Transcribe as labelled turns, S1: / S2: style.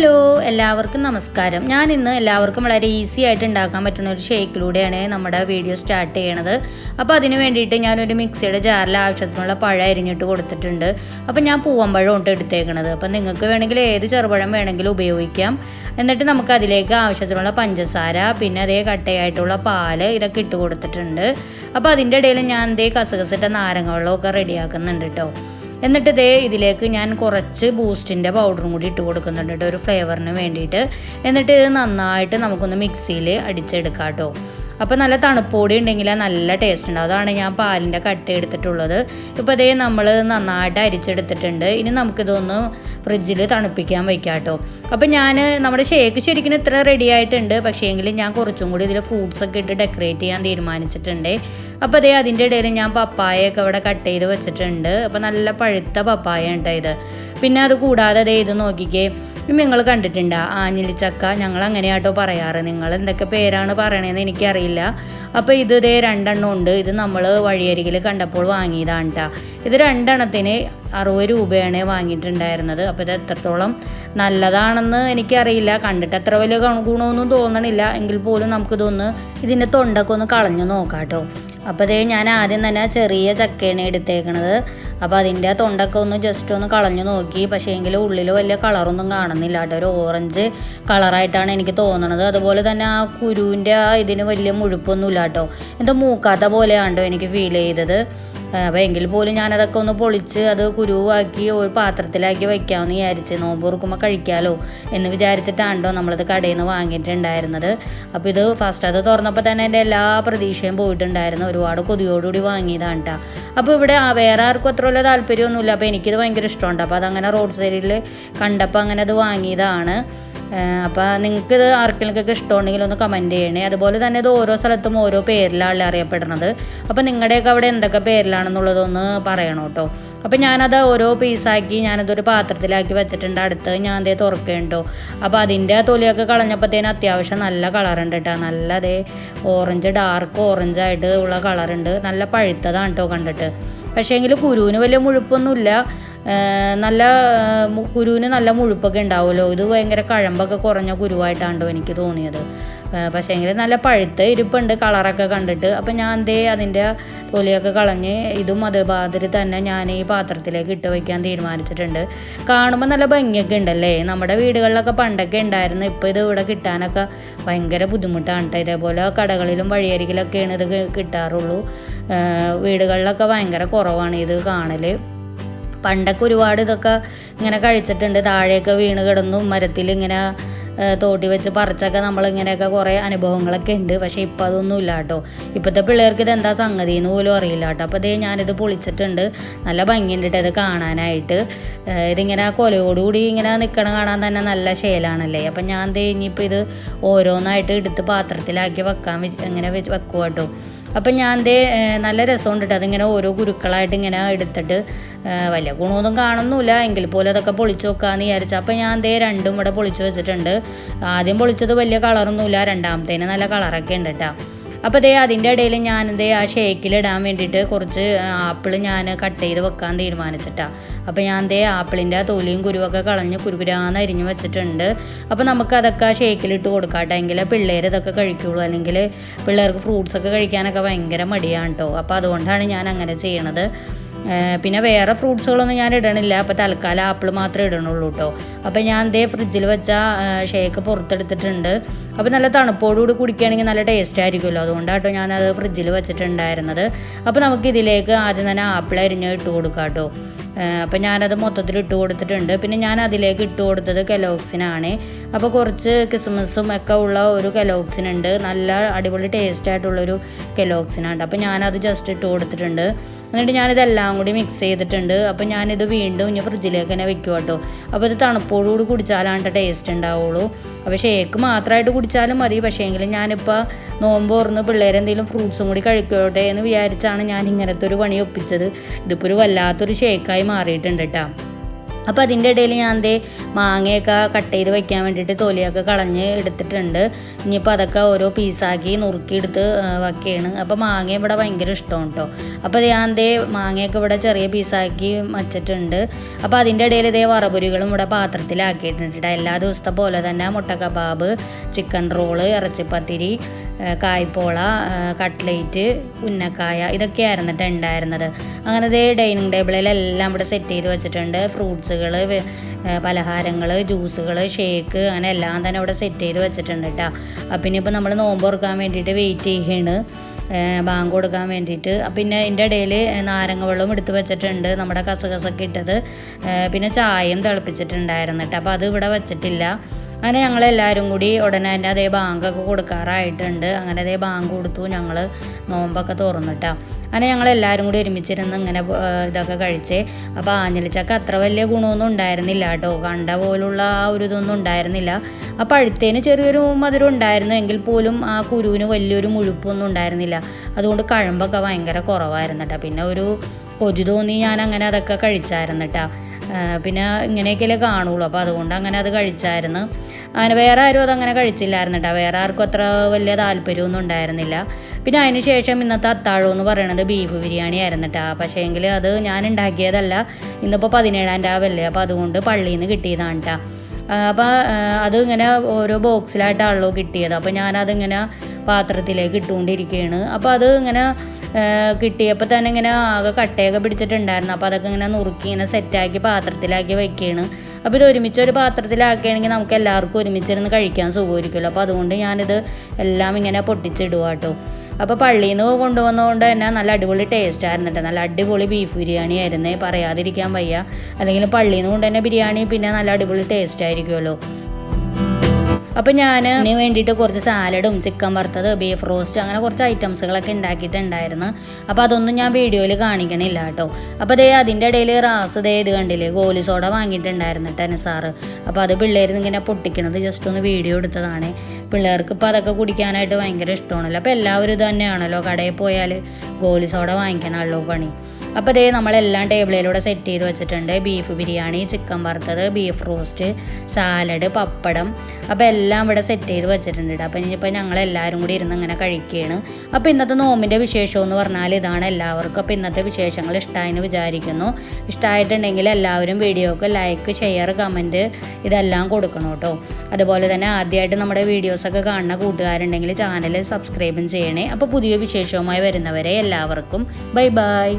S1: Hello എല്ലാവർക്കും നമസ്കാരം. ഞാൻ ഇന്ന് എല്ലാവർക്കും വളരെ ഈസി ആയിട്ട് ഉണ്ടാക്കാൻ പറ്റുന്ന ഒരു ഷേക്കിലൂടെയാണ് നമ്മുടെ വീഡിയോ സ്റ്റാർട്ട് ചെയ്യണത്. അപ്പോൾ അതിന് വേണ്ടിയിട്ട് ഞാനൊരു മിക്സിയുടെ ജാറിൽ ആവശ്യത്തിനുള്ള പഴം അരിഞ്ഞിട്ട് കൊടുത്തിട്ടുണ്ട്. അപ്പോൾ ഞാൻ പൂവമ്പഴം ഉണ്ട് എടുത്തേക്കണത്. അപ്പോൾ നിങ്ങൾക്ക് വേണമെങ്കിൽ ഏത് ചെറുപഴം വേണമെങ്കിലും ഉപയോഗിക്കാം. എന്നിട്ട് നമുക്ക് അതിലേക്ക് ആവശ്യത്തിനുള്ള പഞ്ചസാര പിന്നെ അതേ കട്ടയായിട്ടുള്ള പാൽ ഇതൊക്കെ ഇട്ട് കൊടുത്തിട്ടുണ്ട്. അപ്പോൾ അതിന്റെ ഇടയിൽ ഞാൻ എന്തേ കസകസിട്ട നാരങ്ങ വെള്ളമൊക്കെ റെഡിയാക്കുന്നുണ്ട് കേട്ടോ എന്നിട്ട് ഇതേ ഇതിലേക്ക് ഞാൻ കുറച്ച് ബൂസ്റ്റിന്റെ പൗഡറും കൂടി ഇട്ട് കൊടുക്കുന്നുണ്ട് കേട്ടോ ഒരു ഫ്ലേവറിന് വേണ്ടിയിട്ട്. എന്നിട്ട് ഇത് നന്നായിട്ട് നമുക്കൊന്ന് മിക്സിയിൽ അടിച്ചെടുക്കാം കേട്ടോ. അപ്പോൾ നല്ല തണുപ്പോടി ഉണ്ടെങ്കിൽ നല്ല ടേസ്റ്റ് ഉണ്ടാവും. അതാണ് ഞാൻ പാലിന്റെ കട്ട എടുത്തിട്ടുള്ളത്. ഇപ്പോൾ അതേ നമ്മൾ നന്നായിട്ട് അരിച്ചെടുത്തിട്ടുണ്ട്. ഇനി നമുക്കിതൊന്ന് ഫ്രിഡ്ജിൽ തണുപ്പിക്കാൻ വയ്ക്കാം കേട്ടോ. അപ്പോൾ ഞാൻ നമ്മുടെ ഷേക്ക് ശരിക്കും ഇത്ര റെഡി ആയിട്ടുണ്ട്. പക്ഷേ എങ്കിലും ഞാൻ കുറച്ചും കൂടി ഇതിൽ ഫ്രൂട്ട്സ് ഒക്കെ ഇട്ട് ഡെക്കറേറ്റ് ചെയ്യാൻ തീരുമാനിച്ചിട്ടുണ്ട്. അപ്പോൾ അതേ അതിന്റെ ഇടയിൽ ഞാൻ പപ്പായയൊക്കെ അവിടെ കട്ട് ചെയ്ത് വെച്ചിട്ടുണ്ട്. അപ്പോൾ നല്ല പഴുത്ത പപ്പായ ഉണ്ടായത് ഇത്. പിന്നെ അത് കൂടാതെ അതേ ഇത് നോക്കിക്കേ നിങ്ങൾ കണ്ടിട്ടുണ്ടോ? ആഞ്ഞിലിച്ചക്ക ഞങ്ങൾ അങ്ങനെയാട്ടോ പറയാറ്. നിങ്ങൾ എന്തൊക്കെ പേരാണ് പറയണതെന്ന് എനിക്കറിയില്ല. അപ്പോൾ ഇത് ഇതേ രണ്ടെണ്ണം ഉണ്ട്. ഇത് നമ്മൾ വഴിയരികിൽ കണ്ടപ്പോൾ വാങ്ങിയതാണ് കേട്ടോ ഇത് രണ്ടെണ്ണത്തിന് അറുപത് രൂപയാണ് വാങ്ങിയിട്ടുണ്ടായിരുന്നത്. അപ്പോൾ ഇത് എത്രത്തോളം നല്ലതാണെന്ന് എനിക്കറിയില്ല. കണ്ടിട്ട് അത്ര വലിയ ഗുണമൊന്നും തോന്നണില്ല. എങ്കിൽ പോലും നമുക്കിതൊന്ന് ഇതിന്റെ തൊണ്ടൊക്കെ ഒന്ന് കളഞ്ഞു നോക്കാം കേട്ടോ അപ്പോൾ അതേ ഞാൻ ആദ്യം തന്നെ ചെറിയ ചക്കയാണ് എടുത്തേക്കണത്. അപ്പോൾ അതിന്റെ തൊണ്ടൊക്കെ ഒന്ന് ജസ്റ്റ് ഒന്ന് കളഞ്ഞു നോക്കി. പക്ഷേ എങ്കിൽ ഉള്ളിൽ വലിയ കളറൊന്നും കാണുന്നില്ല കേട്ടോ. ഒരു ഓറഞ്ച് കളറായിട്ടാണ് എനിക്ക് തോന്നണത്. അതുപോലെ തന്നെ ആ കുരുവിന്റെ ആ ഇതിന് വലിയ മുഴുപ്പൊന്നുമില്ല കേട്ടോ. എന്തോ മൂക്കാത്ത പോലെയാണ് കേട്ടോ എനിക്ക് ഫീൽ ചെയ്തത്. അപ്പോൾ എങ്കിൽ പോലും ഞാനതൊക്കെ ഒന്ന് പൊളിച്ച് അത് കുരുവാക്കി ഒരു പാത്രത്തിലാക്കി വയ്ക്കാമെന്ന് വിചാരിച്ച് നോമ്പ് തുറക്കുമ്പോൾ കഴിക്കാമല്ലോ എന്ന് വിചാരിച്ചിട്ടാണ്ടോ നമ്മളത് കടയിൽ നിന്ന് വാങ്ങിയിട്ടുണ്ടായിരുന്നത്. അപ്പോൾ ഇത് ഫസ്റ്റ് അത് തുറന്നപ്പോൾ തന്നെ എന്റെ എല്ലാ പ്രതീക്ഷയും പോയിട്ടുണ്ടായിരുന്നു. ഒരുപാട് കൊതിയോടുകൂടി വാങ്ങിയതാണ് കേട്ടോ അപ്പോൾ ഇവിടെ വേറെ ആർക്കും അത്ര വലിയ താല്പര്യമൊന്നുമില്ല. അപ്പോൾ എനിക്കിത് ഭയങ്കര ഇഷ്ടമുണ്ട്. അപ്പോൾ അതങ്ങനെ റോഡ് സൈഡിൽ കണ്ടപ്പോൾ അങ്ങനെ അത് വാങ്ങിയതാണ്. അപ്പോൾ നിങ്ങൾക്ക് ഇത് ആർക്കെങ്കിലൊക്കെ ഇഷ്ടമുണ്ടെങ്കിൽ ഒന്ന് കമന്റ് ചെയ്യണേ. അതുപോലെ തന്നെ ഇത് ഓരോ സ്ഥലത്തും ഓരോ പേരിലാണ് അറിയപ്പെടുന്നത്. അപ്പോൾ നിങ്ങളുടെയൊക്കെ അവിടെ എന്തൊക്കെ പേരിലാണെന്നുള്ളതൊന്ന് പറയണം കേട്ടോ. അപ്പോൾ ഞാനത് ഓരോ പീസാക്കി ഞാനതൊരു പാത്രത്തിലാക്കി വെച്ചിട്ടുണ്ട്. അടുത്ത് ഞാൻ അതേ തുറക്കുന്നുണ്ടോ അപ്പോൾ അതിന്റെ തൊലിയൊക്കെ കളഞ്ഞപ്പോഴത്തേന് അത്യാവശ്യം നല്ല കളറുണ്ട് കേട്ടോ. നല്ല അതേ ഓറഞ്ച് ഡാർക്ക് ഓറഞ്ച് ആയിട്ട് ഉള്ള കളറുണ്ട്. നല്ല പഴുത്തതാണ് കേട്ടോ കണ്ടിട്ട്. പക്ഷേ എങ്കിൽ കുരുവിന് വലിയ മുഴുപ്പൊന്നുമില്ല. നല്ല കുരുവിന് നല്ല മുഴുപ്പൊക്കെ ഉണ്ടാവുമല്ലോ. ഇത് ഭയങ്കര കഴമ്പൊക്കെ കുറഞ്ഞ കുരുവായിട്ടാണ്ടോ എനിക്ക് തോന്നിയത്. പക്ഷേ എങ്കിൽ നല്ല പഴുത്ത ഇരിപ്പുണ്ട് കളറൊക്കെ കണ്ടിട്ട്. അപ്പം ഞാൻ എന്തേ അതിന്റെ തൊലിയൊക്കെ കളഞ്ഞ് ഇതും അതേമാതിരി തന്നെ ഞാൻ ഈ പാത്രത്തിലേക്ക് ഇട്ട് വയ്ക്കാൻ തീരുമാനിച്ചിട്ടുണ്ട്. കാണുമ്പോൾ നല്ല ഭംഗിയൊക്കെ ഉണ്ടല്ലേ? നമ്മുടെ വീടുകളിലൊക്കെ പണ്ടൊക്കെ ഉണ്ടായിരുന്നു ഇപ്പോൾ ഇത് ഇവിടെ കിട്ടാനൊക്കെ ഭയങ്കര ബുദ്ധിമുട്ടാണ് ഇതേപോലെ കടകളിലും വഴിയരികിലൊക്കെയാണ് ഇത് കിട്ടാറുള്ളൂ. വീടുകളിലൊക്കെ ഭയങ്കര കുറവാണ് ഇത് കാണൽ പണ്ടൊക്കെ ഒരുപാട് ഇതൊക്കെ ഇങ്ങനെ കഴിച്ചിട്ടുണ്ട്. താഴെയൊക്കെ വീണ് കിടന്നു മരത്തിൽ ഇങ്ങനെ തോട്ടി വെച്ച് പറിച്ചൊക്കെ നമ്മളിങ്ങനെയൊക്കെ കുറേ അനുഭവങ്ങളൊക്കെ ഉണ്ട്. പക്ഷേ ഇപ്പം അതൊന്നും ഇല്ല കേട്ടോ. ഇപ്പോഴത്തെ പിള്ളേർക്ക് ഇത് എന്താ സംഗതി എന്ന് പോലും അറിയില്ല കേട്ടോ. അപ്പോൾ ഇതേ ഞാനിത് പൊളിച്ചിട്ടുണ്ട്. നല്ല ഭംഗിയുണ്ട് കേട്ടോ ഇത് കാണാനായിട്ട്. ഇതിങ്ങനെ കൊലയോടുകൂടി ഇങ്ങനെ നിൽക്കണ കാണാൻ തന്നെ നല്ല ശേലാണല്ലേ? അപ്പം ഞാൻ ഇനിയിപ്പോൾ ഇത് ഓരോന്നായിട്ട് എടുത്ത് പാത്രത്തിലാക്കി വെക്കാൻ ഇങ്ങനെ വെക്കുക കേട്ടോ. അപ്പം ഞാൻ ദേ നല്ല രസമുണ്ട് അതിങ്ങനെ ഓരോ ഗുരുക്കളായിട്ട് ഇങ്ങനെ എടുത്തിട്ട് വലിയ ഗുണമൊന്നും കാണുന്നില്ല എങ്കിൽ പോലും അതൊക്കെ പൊളിച്ചു വെക്കാമെന്ന് വിചാരിച്ചു. അപ്പം ഞാൻ ദേ രണ്ടും ഇവിടെ പൊളിച്ചു വെച്ചിട്ടുണ്ട്. ആദ്യം പൊളിച്ചത് വലിയ കളറൊന്നുമില്ല. രണ്ടാമത്തേന് നല്ല കളറൊക്കെ ഉണ്ട് കേട്ടോ അപ്പോൾ ദേ അതിന്റെ ഇടയിൽ ഞാൻ ദേ ആ ഷേക്കിലിടാൻ വേണ്ടിയിട്ട് കുറച്ച് ആപ്പിൾ ഞാൻ കട്ട് ചെയ്ത് വെക്കാൻ തീരുമാനിച്ചിട്ടാണ് അപ്പോൾ ഞാൻ ദേ ആപ്പിളിന്റെ ആ തൊലിയും കുരുവൊക്കെ കളഞ്ഞ് കുരുകുരാന്ന് അരിഞ്ഞ് വെച്ചിട്ടുണ്ട്. അപ്പോൾ നമുക്ക് അതൊക്കെ ആ ഷേക്കിലിട്ട് കൊടുക്കാട്ടെ. എങ്കിൽ പിള്ളേർ ഇതൊക്കെ കഴിക്കുള്ളൂ. അല്ലെങ്കിൽ പിള്ളേർക്ക് ഫ്രൂട്ട്സ് ഒക്കെ കഴിക്കാനൊക്കെ ഭയങ്കര മടിയാണ് കേട്ടോ അപ്പോൾ അതുകൊണ്ടാണ് ഞാൻ അങ്ങനെ ചെയ്യണത്. പിന്നെ വേറെ ഫ്രൂട്ട്സുകളൊന്നും ഞാൻ ഇടണില്ല. അപ്പോൾ തൽക്കാലം ആപ്പിൾ മാത്രമേ ഇടണുള്ളൂ കേട്ടോ അപ്പോൾ ഞാൻ ദേ ഫ്രിഡ്ജിൽ വെച്ച ഷേക്ക് പുറത്തെടുത്തിട്ടുണ്ട്. അപ്പോൾ നല്ല തണുപ്പോടുകൂടി കുടിക്കുകയാണെങ്കിൽ നല്ല ടേസ്റ്റ് ആയിരിക്കുമല്ലോ. അതുകൊണ്ടാട്ടോ ഞാനത് ഫ്രിഡ്ജിൽ വെച്ചിട്ടുണ്ടായിരുന്നത്. അപ്പോൾ നമുക്ക് ഇതിലേക്ക് ആദ്യം തന്നെ ആപ്പിൾ അരിഞ്ഞ് ഇട്ട് കൊടുക്കാം കേട്ടോ അപ്പോൾ ഞാനത് മൊത്തത്തിൽ ഇട്ട് കൊടുത്തിട്ടുണ്ട്. പിന്നെ ഞാൻ അതിലേക്ക് ഇട്ട് കൊടുത്തത് കെലോക്സിനാണ്. അപ്പോൾ കുറച്ച് കിസ്മസും ഒക്കെ ഉള്ള ഒരു കെലോക്സിനുണ്ട് നല്ല അടിപൊളി ടേസ്റ്റ് ആയിട്ടുള്ളൊരു കെലോക്സിനാണ് അപ്പോൾ ഞാനത് ജസ്റ്റ് ഇട്ട് കൊടുത്തിട്ടുണ്ട്. എന്നിട്ട് ഞാനിതെല്ലാം കൂടി മിക്സ് ചെയ്തിട്ടുണ്ട്. അപ്പോൾ ഞാനിത് വീണ്ടും ഇനി ഫ്രിഡ്ജിലേക്ക് തന്നെ വെക്കും കേട്ടോ. അപ്പോൾ ഇത് തണുപ്പോടുകൂടി കുടിച്ചാലാണ് ടേസ്റ്റ് ഉണ്ടാവുള്ളൂ. അപ്പോൾ ഷേക്ക് മാത്രമായിട്ട് കുടിച്ചാലും മതി. പക്ഷേ എങ്കിലും ഞാനിപ്പോൾ നോമ്പ് തുറന്ന് പിള്ളേരെന്തെങ്കിലും ഫ്രൂട്ട്സും കൂടി കഴിക്കോട്ടെ എന്ന് വിചാരിച്ചാണ് ഞാൻ ഇങ്ങനത്തെ ഒരു പണി ഒപ്പിച്ചത്. ഇതിപ്പോൾ ഒരു വല്ലാത്തൊരു ഷേക്കായി മാറിയിട്ടുണ്ട് കേട്ടോ അപ്പോൾ അതിന്റെ ഇടയിൽ ഞാൻ എന്തേ മാങ്ങയൊക്കെ കട്ട് ചെയ്ത് വെക്കാൻ വേണ്ടിയിട്ട് തൊലിയൊക്കെ കളഞ്ഞ് എടുത്തിട്ടുണ്ട്. ഇനിയിപ്പോൾ അതൊക്കെ ഓരോ പീസാക്കി നുറുക്കിയെടുത്ത് വയ്ക്കുകയാണ് അപ്പോൾ മാങ്ങ ഇവിടെ ഭയങ്കര ഇഷ്ടമാണ് കേട്ടോ അപ്പോൾ ഞാൻ എന്തേ മാങ്ങയൊക്കെ ഇവിടെ ചെറിയ പീസാക്കി വച്ചിട്ടുണ്ട്. അപ്പോൾ അതിന്റെ ഇടയിൽ ഇതേ വറപുരികളും ഇവിടെ പാത്രത്തിലാക്കിയിട്ടുണ്ട് ട്ടോ. എല്ലാ ദിവസത്തെ പോലെ തന്നെ മുട്ട കബാബ് ചിക്കൻ റോൾ ഇറച്ചിപ്പത്തിരി കായ്പോള കട്ട്ലേറ്റ് ഉന്നക്കായ ഇതൊക്കെയായിരുന്നു കേട്ടോ ഉണ്ടായിരുന്നത് അങ്ങനെ ദേ ഡൈനിങ് ടേബിളിലെല്ലാം ഇവിടെ സെറ്റ് ചെയ്ത് വെച്ചിട്ടുണ്ട്. ഫ്രൂട്ട്സുകൾ പലഹാരങ്ങൾ ജ്യൂസുകൾ ഷേക്ക് അങ്ങനെ എല്ലാം തന്നെ ഇവിടെ സെറ്റ് ചെയ്ത് വെച്ചിട്ടുണ്ട് കേട്ടോ അപ്പം ഇനിയിപ്പോൾ നമ്മൾ നോമ്പ് തുറക്കാൻ വേണ്ടിയിട്ട് വെയിറ്റ് ചെയ്യാണ്. ബാങ്ക് കൊടുക്കാൻ വേണ്ടിയിട്ട്. പിന്നെ അതിന്റെ ഇടയിൽ നാരങ്ങ വെള്ളവും എടുത്ത് വെച്ചിട്ടുണ്ട്. നമ്മുടെ കസകസൊക്കെ ഇട്ടത്. പിന്നെ ചായയും തിളപ്പിച്ചിട്ടുണ്ടായിരുന്നു കേട്ടോ അപ്പോൾ അത് ഇവിടെ വെച്ചിട്ടില്ല. അങ്ങനെ ഞങ്ങളെല്ലാവരും കൂടി ഉടനെ തന്നെ അതേ ബാങ്കൊക്കെ കൊടുക്കാറായിട്ടുണ്ട്. അങ്ങനെ അതേ ബാങ്ക് കൊടുത്തു ഞങ്ങൾ നോമ്പൊക്കെ തുറന്നിട്ടാ. അങ്ങനെ ഞങ്ങളെല്ലാവരും കൂടി ഒരുമിച്ചിരുന്ന് ഇങ്ങനെ ഇതൊക്കെ കഴിച്ച്. അപ്പോൾ ആഞ്ഞലിച്ചക്ക അത്ര വലിയ ഗുണമൊന്നും ഉണ്ടായിരുന്നില്ല കേട്ടോ. കണ്ട പോലുള്ള ആ ഒരു ഇതൊന്നും ഉണ്ടായിരുന്നില്ല. ആ പഴുത്തേന് ചെറിയൊരു മധുരം ഉണ്ടായിരുന്നു. എങ്കിൽ പോലും ആ കുരുവിന് വലിയൊരു മുഴുപ്പൊന്നും ഉണ്ടായിരുന്നില്ല. അതുകൊണ്ട് കഴമ്പൊക്കെ ഭയങ്കര കുറവായിരുന്നു പിന്നെ ഒരു കൊതി തോന്നി ഞാൻ അങ്ങനെ അതൊക്കെ കഴിച്ചായിരുന്നു കേട്ടോ. പിന്നെ ഇങ്ങനെയൊക്കെയല്ലേ കാണുള്ളൂ. അപ്പോൾ അതുകൊണ്ട് അങ്ങനെ അത് കഴിച്ചായിരുന്നു. അങ്ങനെ വേറെ ആരും അതങ്ങനെ കഴിച്ചില്ലായിരുന്നു കേട്ടോ വേറെ ആർക്കും അത്ര വലിയ താല്പര്യമൊന്നും ഉണ്ടായിരുന്നില്ല. പിന്നെ അതിന് ശേഷം ഇന്നത്തെ അത്താഴം എന്ന് പറയണത് ബീഫ് ബിരിയാണി ആയിരുന്നു കേട്ടോ പക്ഷേ എങ്കിൽ അത് ഞാൻ ഉണ്ടാക്കിയതല്ല. ഇന്നിപ്പോൾ പതിനേഴാം രാവല്ലേ അപ്പോൾ അതുകൊണ്ട് പള്ളിയിൽ നിന്ന് കിട്ടിയതാണ് കേട്ടോ അപ്പോൾ അത് ഇങ്ങനെ ഓരോ ബോക്സിലായിട്ടാണല്ലോ കിട്ടിയത്. അപ്പോൾ ഞാനതിങ്ങനെ പാത്രത്തിലേക്ക് ഇട്ടുകൊണ്ടിരിക്കുകയാണ് അപ്പോൾ അത് ഇങ്ങനെ കിട്ടിയപ്പോൾ തന്നെ ഇങ്ങനെ ആകെ കട്ടയൊക്കെ പിടിച്ചിട്ടുണ്ടായിരുന്നു. അപ്പോൾ അതൊക്കെ ഇങ്ങനെ നുറുക്കി ഇങ്ങനെ സെറ്റാക്കി പാത്രത്തിലാക്കി വെക്കുകയാണ് അപ്പോൾ ഇത് ഒരുമിച്ച് ഒരു പാത്രത്തിലാക്കുകയാണെങ്കിൽ നമുക്ക് എല്ലാവർക്കും ഒരുമിച്ചിരുന്ന് കഴിക്കാൻ സുഖമായിരിക്കുമല്ലോ. അപ്പോൾ അതുകൊണ്ട് ഞാനിത് എല്ലാം ഇങ്ങനെ പൊട്ടിച്ചിടുക കേട്ടോ. അപ്പോൾ പള്ളിയിൽ നിന്ന് കൊണ്ടുവന്നതുകൊണ്ട് തന്നെ നല്ല അടിപൊളി ടേസ്റ്റ് ആയിരുന്നു കേട്ടോ. നല്ല അടിപൊളി ബീഫ് ബിരിയാണി ആയിരുന്നേ. പറയാതിരിക്കാൻ വയ്യ. അല്ലെങ്കിൽ പള്ളിയിൽ നിന്ന് കൊണ്ട് തന്നെ ബിരിയാണി പിന്നെ നല്ല അടിപൊളി ടേസ്റ്റ് ആയിരിക്കുമല്ലോ. അപ്പം ഞാൻ അതിന് വേണ്ടിയിട്ട് കുറച്ച് സാലഡും ചിക്കൻ വറുത്തത് ബീഫ് റോസ്റ്റ് അങ്ങനെ കുറച്ച് ഐറ്റംസുകളൊക്കെ ഉണ്ടാക്കിയിട്ടുണ്ടായിരുന്നു. അപ്പോൾ അതൊന്നും ഞാൻ വീഡിയോയിൽ കാണിക്കണില്ല കേട്ടോ. അപ്പോൾ ദേ അതിന്റെ ഇടയിൽ റാസ് ഇത് കണ്ടില്ലേ ഗോലി സോഡ വാങ്ങിയിട്ടുണ്ടായിരുന്നു കേട്ടോ സാറ്. അപ്പോൾ അത് പിള്ളേർ ഇങ്ങനെ പൊട്ടിക്കണത് ജസ്റ്റ് ഒന്ന് വീഡിയോ എടുത്തതാണ്. പിള്ളേർക്ക് ഇപ്പോൾ അതൊക്കെ കുടിക്കാനായിട്ട് ഭയങ്കര ഇഷ്ടമാണല്ലോ. അപ്പോൾ എല്ലാവരും ഇത് തന്നെയാണല്ലോ കടയിൽ പോയാൽ ഗോലി സോഡ വാങ്ങിക്കാനാണല്ലോ പണി. അപ്പോൾ ഇതേ നമ്മളെല്ലാം ടേബിളിലൂടെ സെറ്റ് ചെയ്ത് വെച്ചിട്ടുണ്ട്. ബീഫ് ബിരിയാണി ചിക്കൻ വറുത്തത് ബീഫ് റോസ്റ്റ് സാലഡ് പപ്പടം. അപ്പോൾ എല്ലാം ഇവിടെ സെറ്റ് ചെയ്ത് വെച്ചിട്ടുണ്ട് അപ്പോൾ ഇനിയിപ്പോൾ ഞങ്ങളെല്ലാവരും കൂടി ഇരുന്ന് ഇങ്ങനെ കഴിക്കുകയാണ് അപ്പോൾ ഇന്നത്തെ നോമ്പിന്റെ വിശേഷം എന്ന് പറഞ്ഞാൽ ഇതാണ് എല്ലാവർക്കും. അപ്പോൾ ഇന്നത്തെ വിശേഷങ്ങൾ ഇഷ്ടമായെന്ന് വിചാരിക്കുന്നു. ഇഷ്ടമായിട്ടുണ്ടെങ്കിൽ എല്ലാവരും വീഡിയോക്ക് ലൈക്ക് ഷെയർ കമന്റ് ഇതെല്ലാം കൊടുക്കണം കേട്ടോ അതുപോലെ തന്നെ ആദ്യമായിട്ട് നമ്മുടെ വീഡിയോസൊക്കെ കാണുന്ന കൂട്ടുകാരുണ്ടെങ്കിൽ ചാനൽ സബ്സ്ക്രൈബും ചെയ്യണേ. അപ്പോൾ പുതിയ വിശേഷവുമായി വരുന്നവരെ എല്ലാവർക്കും ബൈ ബൈ